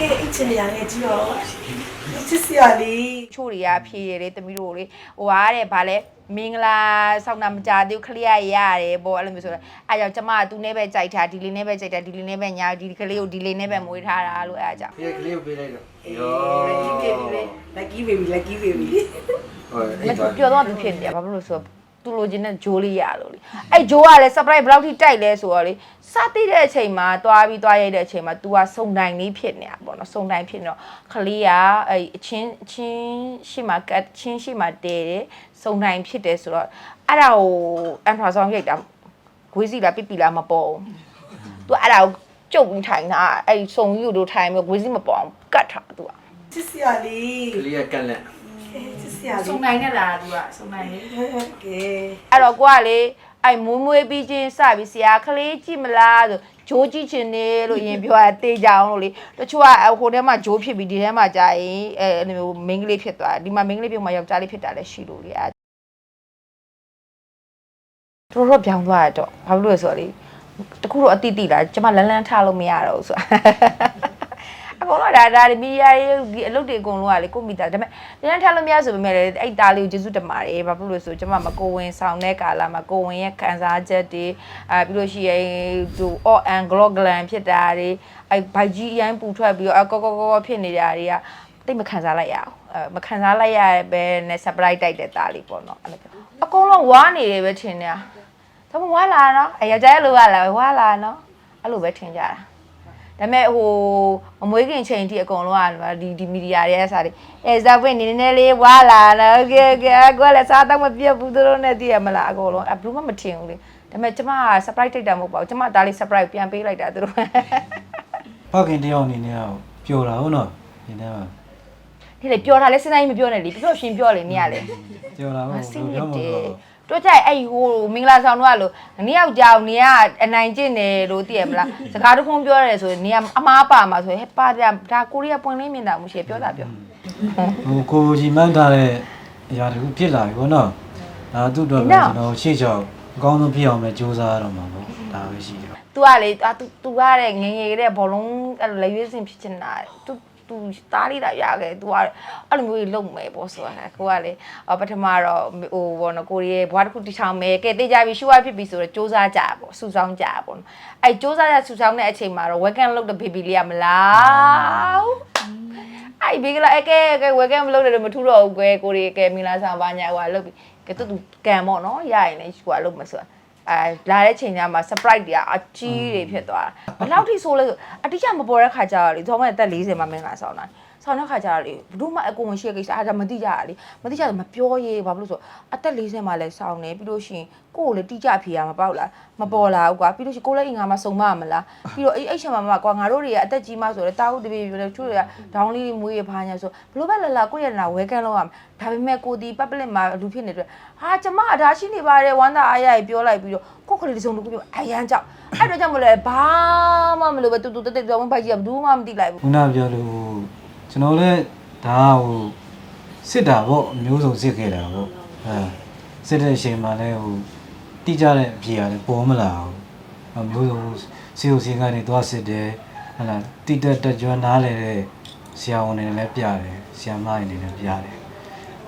ကဲအိတ်ချင်ရလေကြည့်ရောချစ်စရာလေးချို့တွေကဖြေရတယ်တမီးတို့လေဟိုဟာတဲ့ဗာလဲမင်္ဂလာဆောက်တာမကြသေးဘူးခလရရတယ်ပေါ့အဲ့လိုမျိုးဆိုတော့အဲကြောင့်ကျမကသူနဲ့ပဲကြိုက်တာဒီလေးနဲ့ပဲကြိုက်တာဒီလေးနဲ့ပဲညာဒီကလေးကိုဒီလေးနဲ့ပဲမွေးထားတာလို့အဲအကြောင့်ဖေးကလေးကိုပေးလိုက်တော့ lucky baby lucky baby ဟုတ်မအဲ့တော့ပြောတော့သူဖြစ်နေတယ်ဘာဖြစ်လို့လဲဆိုတော့ သူလိုချင်တဲ့ဂျိုးလေးရလို့လေအဲ့ဂျိုးကလည်း surprise ဘယ်လောက်ထိတိုက်လဲဆိုတော့လေစသိတဲ့အချိန်မှာသွားပြီးသွားရိုက်တဲ့အချိန်မှာ तू ကစုံတိုင်းလေးဖြစ်နေတာပေါ့နော်စုံတိုင်းဖြစ်နေတော့ခလေးကအဲ့အချင်းအချင်းရှိမှကတ်ချင်းရှိမှတဲတယ်စုံတိုင်းဖြစ်တယ်ဆိုတော့အဲ့ဒါကိုအန်ထရာဆောင်ရိုက်တာဂွေးစီလားပြပြလားမပေါ်ဘူး तू အဲ့ဒါကိုကျုပ်ပြီးထိုင်တာအဲ့စုံယူတို့ထိုင်ပြီးဂွေးစီမပေါ်အောင်ကတ်ထား तू က ချစ်စရာလေး ကလေးကကန့်လက် ချစ်စရာစုံလေးတိုင်းနဲ့လာတာ तू ကစုံတိုင်းလေးကဲအဲ့တော့ကိုကလေအဲ့မွေးမွေးပြီးချင်းစပြီးဆရာကလေးကြည့်မလားဆိုဂျိုးကြည့်ချင်နေလို့ရင်ပြောတာတေးကြအောင်လို့လေတချို့ကဟိုထဲမှာဂျိုးဖြစ်ပြီးဒီထဲမှာကြာရင်အဲအဲ့လိုမျိုးမိန်းကလေးဖြစ်သွားဒီမှာမိန်းကလေးပြုတ်မှာယောက်ျားလေးဖြစ်တာလည်းရှိလို့လေအဲ့တော်တော်ပြောင်းသွားရတော့ဘာလို့လဲဆိုတော့လေတခုတော့အတိတိလားကျမလန်းလန်းထားလို့မရတော့ဘူးဆိုတာအ ကုန်လုံးဒါဒါမီဒီယာရေးအလုပ်တွေအကုန်လုံးကလေကိုမိသားဒါပေမဲ့လန်းထားလို့မရဆိုပေမဲ့လေအဲ့သားလေးကိုကျေးဇူးတင်ပါတယ်ဘာဖြစ်လို့လဲဆိုကျမမကိုဝင်ဆောင်တဲ့ကာလမှာကိုဝင်ရဲ့ခံစားချက်တွေအဲပြီးလို့ရှိရင်သူ all and glow glam ဖြစ်တာတွေအဲ့ဘိုက်ကြီးအရင်ပူထွက်ပြီးတော့အကောကောကောဖြစ်နေတာတွေကတိတ်မခံစားလိုက်ရအောင်အဲမခံစားလိုက်ရပဲနဲ့ surprise တိုက်တဲ့သားလေးပေါ့နော်အဲ့လိုအကုန်လုံးဝါနေတယ်ပဲထင်နေတာဒါမှမဟုတ်ဝါလာနော်အဲယောက်ျားရဲ့လိုကလာဝါလာနော်အဲ့လိုပဲထင်ကြတာ ဒါပေမဲ့ဟိုအမွေးခင်ချိန်ထိအကုန်လုံးကဒီဒီမီဒီယာတွေအစားတွေအဲဇာပွင့်နေနေလေးဝါလာတော့ကဲကဲကွာလဲစားတော့မပြတ်ဘူးသူတို့နဲ့တည်ရမလားအကုန်လုံးအဘလူးမမထင်ဘူးလေဒါပေမဲ့ကျမက surprise တိတ်တာမဟုတ်ပါဘူးကျမဒါလေး surprise ပြန်ပေးလိုက်တာသူတို့ဖောက်ခင်တယောက်အနေနဲ့ကပျော်တာဟုတ်နော်ဒီနေ့ကဒီလေပျော်တာလဲစဉ်းစားရင်မပြောနဲ့လေပျော်ရှင်ပျော်လေနေရလေပျော်တာဟုတ်ဘူးပျော်မှာတော့ တို့ကြိုက်အဲ့ဟိုမင်္ဂလာဆောင်တို့ကလို့နေယောက်ကြောင်နေကအနိုင်ကျင့်တယ်လို့သိရမလားစကားတစ်ခုပြောရတယ်ဆိုရင်နေကအမားပါမှာဆိုရင်ဟဲ့ပါဒါကိုရီးယားပွင့်လင်းမြင်တာမရှိပြောတာပြော ဟိုကိုကြီးမှန်းထားတဲ့အရာတခုဖြစ်လာပြီပေါ့နော်ဒါသူ့အတွက်ပဲကျွန်တော်ရှေ့ချောက်အကောင်းဆုံးဖြစ်အောင်ပဲစူးစမ်းရတော့မှာပေါ့ဒါပဲရှိတယ် तू ကလေအာ तू तू ကတဲ့ငယ်ငယ်ကလေးဘောလုံးအဲ့လိုလက်ရွေးစင်ဖြစ်နေတာ तू तू တားလိတာရခဲ့ तू ကအဲ့လိုမျိုးကြီးလုံမယ်ပေါ့ဆိုတာကိုကလေအော်ပထမတော့ဟိုဘောနော်ကိုရီးရဲ့ဘွားတစ်ခုတိချောင်းမယ်ကဲတေးကြပြီရှူဝဖြစ်ပြီဆိုတော့စူးစမ်းကြပေါ့စူဆောင်းကြပေါ့နော်အဲ့စူးစမ်းကြစူဆောင်းတဲ့အချိန်မှာတော့ welcome လုပ်တဲ့ baby လေးကမလားအဲ့ဘေးကလာအကဲကဲ welcome လုပ်တယ်လို့မထူတော့ဘူးကွယ်ကိုရီးကဲမင်လာဆောင်ပါညာဟိုလုပ်ပြီကဲတူတူကံပေါ့နော်ရရင်လည်းဟိုကလုပ်မယ်ဆိုတာ အဲလာတဲ့ချိန်ကျမှ surprise တွေကအကြီးတွေဖြစ်သွားတာဘယ်လောက်ထိဆိုးလဲဆိုအတိအကျမပေါ်တဲ့ခါကျတော့လေသောမရဲ့အသက်40မှာမင်္ဂလာဆောင်တာ ဆောင်းတဲ့ခါကျတော့လေဘယ်သူမှအကုန်မရှိတဲ့ကိစ္စအားဒါမသိကြရလေမသိကြတော့မပြောရေးဘာဖြစ်လို့ဆိုအသက်40မှာလည်းဆောင်းနေပြီးလို့ရှိရင်ကိုယ်ကိုလည်းတိကျဖြေရမှာပေါ့လားမပေါ်လာဘူးကွာပြီးလို့ရှိရင်ကိုယ်လည်းအင်္ဂါမှာစုံမမလားပြီးတော့အဲ့အဲ့ချက်မှာမှကွာငါတို့တွေကအသက်ကြီးမှဆိုတော့တာဟုတ်တပြေပြေလည်းချို့တွေကဒေါင်းလေးမွေးရဖားညာဆိုဘလို့ပဲလာလာကိုယ့်ရဲ့နာဝဲကန်းလောက်ရမှာဒါပေမဲ့ကိုဒီ public မှာလူဖြစ်နေတဲ့အတွက်ဟာကျမအဒါရှိနေပါတယ်ဝမ်းသာအားရကြီးပြောလိုက်ပြီးတော့ကိုယ့်ခလေးတစ်စုံတစ်ခုပြောအရန်ကြောက်အဲ့တော့ကြောင့်မလဲဘာမှမလို့ပဲတူတူတက်တက်ကြောင်းဖိုက်ကြီးကဘူးမှမသိလိုက်ဘူးခုနပြောလို့ ကျွန်တော်လည်းဒါဟိုစစ်တာပေါ့အမျိုးစုံစစ်ခဲ့တာပေါ့အဲစစ်တဲ့အချိန်မှာလည်းဟိုတိကျတဲ့အဖြေရတယ်ပေါ်မလာဘူးအမျိုးစုံစီအိုစီကနေသွားစစ်တယ်ဟလာတိတက်တက်ကြွနားလေတဲ့ဆရာဝန်တွေလည်းပြတယ်ဆရာမတွေလည်းပြတယ်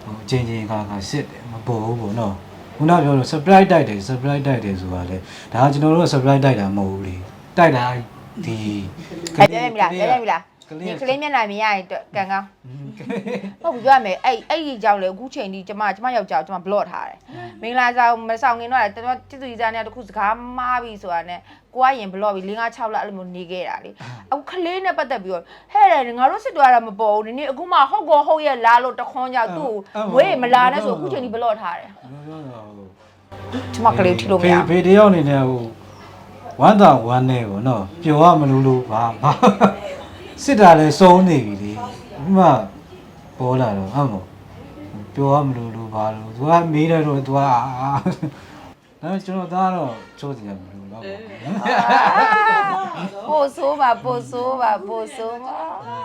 ဟိုအချင်းချင်းကကစစ်တယ်မပေါ်ဘူးပေါ့နော်ခုနပြောလို့ surprise တိုက်တယ် surprise တိုက်တယ်ဆိုတာလေဒါကကျွန်တော်တို့က surprise တိုက်တာမဟုတ်ဘူးလေတိုက်တာဒီအဲ့ပြည့်ပြီလားပြည့်ပြီလား ကလေး ဒီကကလေးမျက်နှာမြင်ရရင်ကန်ကောင်းဟုတ်ပြီပြောရမယ်အဲ့အဲ့ဒီကြောင့်လေအခုချိန်ဒီကျမကျမယောက်ျားကျမ block ထားတယ်မင်္ဂလာဆောင်မဆောင်ခင်တော့တော်တိတူကြီးစားနေတခုစကားမှားပြီဆိုတာနဲ့ကိုကရင် block ပြီး5 6လအဲ့လိုမျိုးနေခဲ့တာလေအခုကလေးနဲ့ပတ်သက်ပြီးတော့ဟဲ့တယ်ငါတို့စစ်သွားတာမပေါ်ဘူးဒီနေ့အခုမှဟုတ်ကောဟုတ်ရဲ့လားလို့တခွန်းကြောက်သူ့မွေးမလာနဲ့ဆိုအခုချိန်ဒီ block ထားတယ်ကျမကလေးထိလို့မရဖေဖေတယောက်အနေနဲ့ဟိုဝမ်းသာဝမ်းနေပေါ့နော်ပျော်ရမလို့လို့ဘာဘာ စစ်တာလဲစုံနေပြီလေဒီမှာပေါ်လာတော့ဟုတ်မို့ပျော်ရမလို့လို့ဘာလို့သူကမေးတယ်တော့သူကအာဒါပေမဲ့ကျွန်တော်သားတော့ချိုးစီရမလို့ပါဘောပို့ဆိုးပါပို့ဆိုးပါပို့ဆိုးပါ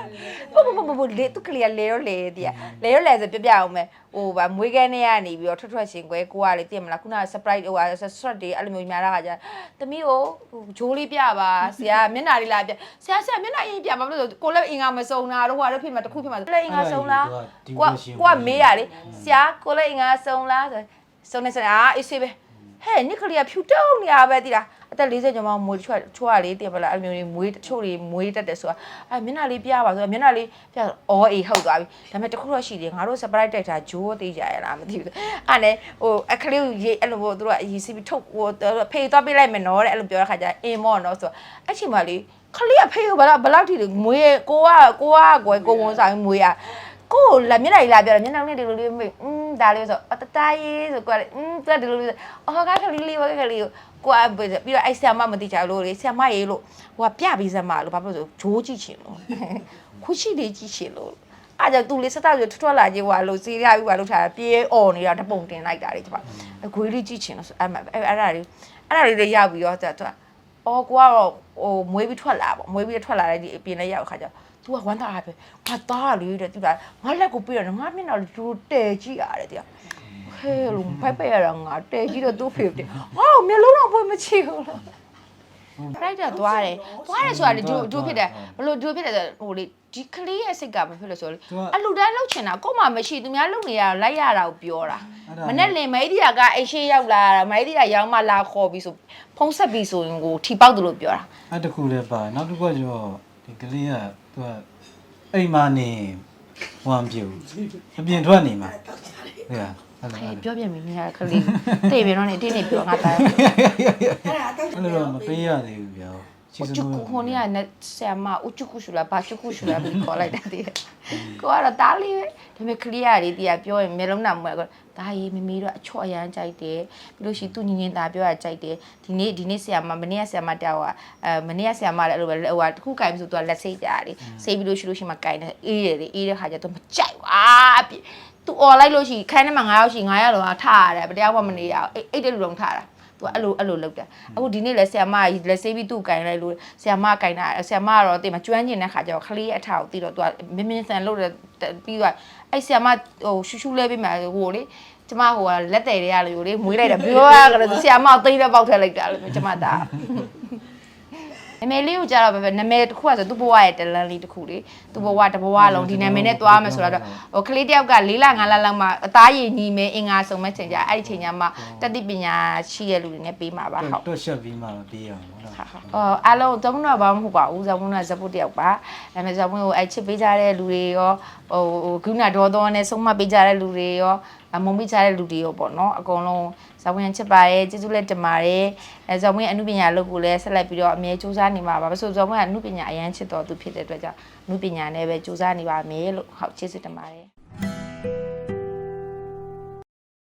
ပို့ပို့ပို့ပို့လေသူကလေးကလေရောလေတည်းလေရောလေဆိုပြပြအောင်မယ်ဟိုဗာမွေးကန်းနေရနေပြီးတော့ထွက်ထွက်ရှင်ကွဲကိုကလေသိရမလားခုနက surprise ဟိုဟာ shot တွေအဲ့လိုမျိုးများတာခါကျသမီးကိုဂျိုးလေးပြပါဆရာမျက်နှာလေးလာပြဆရာဆရာမျက်နှာအရင်ပြပါမလို့ကိုလည်းအင်္ဂါမစုံတာတော့ဟိုဟာတော့ဖြစ်မှာတစ်ခုဖြစ်မှာလည်းအင်္ဂါစုံလားကိုကကိုကမေးရလေဆရာကိုလည်းအင်္ဂါစုံလားဆိုစုံနေစရာအေးဆေးပဲဟဲ့နိကလီကဖြူတုံးနေရပဲတိလားအ သက်40ကျော်မှမွေးချွတ်ချွတ်ရလေးတင်ပလားအဲ့လိုမျိုးမွေးတချို့တွေမွေးတတ်တယ်ဆိုတာအဲ့မျက်နှာလေးပြပါဆိုမျက်နှာလေးပြအော်အေးဟုတ်သွားပြီဒါပေမဲ့တခုတော့ရှိတယ်ငါတို့ surprise တိုက်တာဂျိုးသေးကြရလားမသိဘူးအဲ့နဲ့ဟိုအခလေးကိုရေးအဲ့လိုမျိုးသူတို့ကရေးစီပြီးထုတ်ဟိုဖေးသွားပေးလိုက်မယ်နော်တဲ့အဲ့လိုပြောတဲ့ခါကျအင်းမော့နော်ဆိုအဲ့ချိန်မှာလေခလေးကဖေးကိုဘယ်လောက်ဘယ်လောက်ထိလေမွေးကိုကကိုကကွယ်ကိုဝန်ဆောင်မွေးရ ကိုလက်မျက်နှာလေးလာပြောတယ်မျက်နှာလေးဒီလိုလေးမေးอืมဒါလေးဆိုအတတရေးဆိုကွာอืมသူကဒီလိုလေးအော်ကခလေးလေးဝကလေးကိုကိုကပြီးတော့အဲ့ဆရာမမသိချင်လို့လေဆရာမရေးလို့ဟိုကပြပြီးစမ်းမလို့ဘာဖြစ်လို့ဆိုဂျိုးကြည့်ချင်လို့ခုရှိလေးကြည့်ချင်လို့အားကြောင့်သူလေးစက်တော့ထွတ်ထွက်လာကြီးဟိုလို့စီးရပြီးဟိုလို့ထားပြေးអော်နေတာတပုံတင်လိုက်တာလေဒီမှာအခွေးလေးကြည့်ချင်လို့အဲ့အဲ့အဲ့ဒါလေးအဲ့ဒါလေးတွေရောက်ပြီးတော့သူကအော်ကိုကတော့ဟိုမွေးပြီးထွက်လာပေါ့မွေးပြီးထွက်လာတဲ့ဒီအပြင်လေးရောက်ခါကျ तू ကဝမ်းသာပဲငါသားလေးတဲ့ तू ကငါလက်ကိုပြရငါမျက်နှာလေးသူတဲကြည့်ရတယ်တဲ့ဟဲလုံးဖိုက်ပဲရတာငါတဲကြည့်တော့သူ့ဖေဖေဟာမျက်လုံးတော့ဖွင့်မချီဘူးလားရိုက်တာသွားတယ်သွားတယ်ဆိုတာလေဒူဒူဖြစ်တယ်ဘလို့ဒူဖြစ်တယ်ဆိုဟိုလေဒီကလေးရဲ့စိတ်ကမဖြစ်လို့ဆိုလေအလူတန်းလှုပ်ချင်တာကို့မှမရှိသူများလှုပ်နေရလိုက်ရတာကိုပြောတာမနဲ့လင်မိဒီယာကအိရှိရောက်လာတာမိဒီယာရောက်မှလာခေါ်ပြီးဆိုဖုံးဆက်ပြီးဆိုရင်ကိုထီပေါက်တယ်လို့ပြောတာအဲ့တခုလည်းပါနောက်တစ်ခုကကျတော့ ဒီကလေးကသူကအိမ်မှာနေဟိုမပြုတ်အပြင်ထွက်နေမှာဟုတ်လားအဲ့လိုအေးပြောပြမိမိကကလေးတိတ်ပြန်တော့နေတင်းနေပြောငါသားအဲ့လိုတော့မပေးရသေးဘူးဗျာ ချီစကျုနိုးပ်ခုနကနဲ့ဆရာမဦးကျုပ်ခုရှူလာဘာကျုပ်ခုရှူလာပြီးခေါ်လိုက်တာတည်းကိုကတော့တားလေးပဲဒါပေမဲ့ကလေးရလေးတရားပြောရင်မျိုးလုံးနာမွဲကတော့ဒါရေးမမေတော့အချော့အရန်ကြိုက်တယ်ပြီးလို့ရှိရင်သူညင်ညင်သားပြောရကြိုက်တယ်ဒီနေ့ဒီနေ့ဆရာမမနေ့ကဆရာမတောက်ကအဲမနေ့ကဆရာမလည်းအဲ့လိုပဲဟိုဟာတစ်ခုကင်ပြီးဆိုသူကလက်စိတ်ကြတယ်စိတ်ပြီးလို့ရှိလို့ရှိမှကင်တယ်အေးတယ်လေအေးတဲ့ခါကျတော့မကြိုက်ပါပြီသူអော်လိုက်လို့ရှိရင်ခိုင်းထဲမှာ9ယောက်ရှိ9ယောက်လောကထားရတယ်ဘယ်တယောက်မှမနေရအောင်အိတ်အိတ်တဲ့လူလုံးထားတာ သူကအဲ့လိုအဲ့လိုလုပ်တယ်အခုဒီနေ့လဲဆရာမကြီးလက်ဆေးပြီးသူ့ကင်လိုက်လို့ဆရာမကင်တာဆရာမကတော့တင်မကျွမ်းကျင်တဲ့ခါကျတော့ခလေးအထာကိုတီးတော့သူကမင်းမင်းဆန်လို့ပြီးတော့အဲ့ဆရာမဟိုရှူရှူလဲပြီးမှဟိုလေကျမဟိုကလက်တယ်တွေကလေဟိုလေမွေးလိုက်တာပြောရကြတယ်ဆရာမကိုသိတဲ့ပေါက်ထည့်လိုက်တာလို့ကျမသား နာမည်လေးကိုကြားတော့ပဲနာမည်တစ်ခုကဆိုသူ့ဘဝရဲ့တလန်လေးတစ်ခုလေသူ့ဘဝတစ်ဘဝလုံးဒီနာမည်နဲ့သွားမယ်ဆိုတော့ဟိုကလေးတယောက်က၄လ၅လလောက်မှအသားရည်ညီမယ်အင်္ဂါစုံမဲ့ချိန်ကြအဲ့ဒီချိန်ကျမှတတိပညာရှိရဲ့လူတွေနဲ့ပေးမှာပါဟုတ်တွတ်ရှက်ပြီးမှပေးရအောင်ဟုတ်လားအော်အားလုံးဇမုန်းတော့ဘာမှမဟုတ်ပါဘူးဇမုန်းကဇပုတ်တယောက်ပါဒါပေမဲ့ဇမုန်းကိုအဲ့ချစ်ပေးကြတဲ့လူတွေရောဟိုဟိုဂုဏဒေါသောနဲ့ဆုံးမပေးကြတဲ့လူတွေရော အမုံပေးကြတဲ့လူတွေရောပေါ့နော်အကုန်လုံးဇမုန်းရချစ်ပါရဲ့ကျေးဇူးလက်တင်ပါတယ်အဲဇမုန်းရဲ့အမှုပညာလုပ်ကိုလည်းဆက်လက်ပြီးတော့အမြဲစူးစမ်းနေမှာပါဘာလို့ဇမုန်းကအမှုပညာအရန်ချစ်တော်သူဖြစ်တဲ့အတွက်ကြောင့်အမှုပညာနဲ့ပဲစူးစမ်းနေပါမယ်လို့ဟုတ်ကျေးဇူးတင်ပါတယ်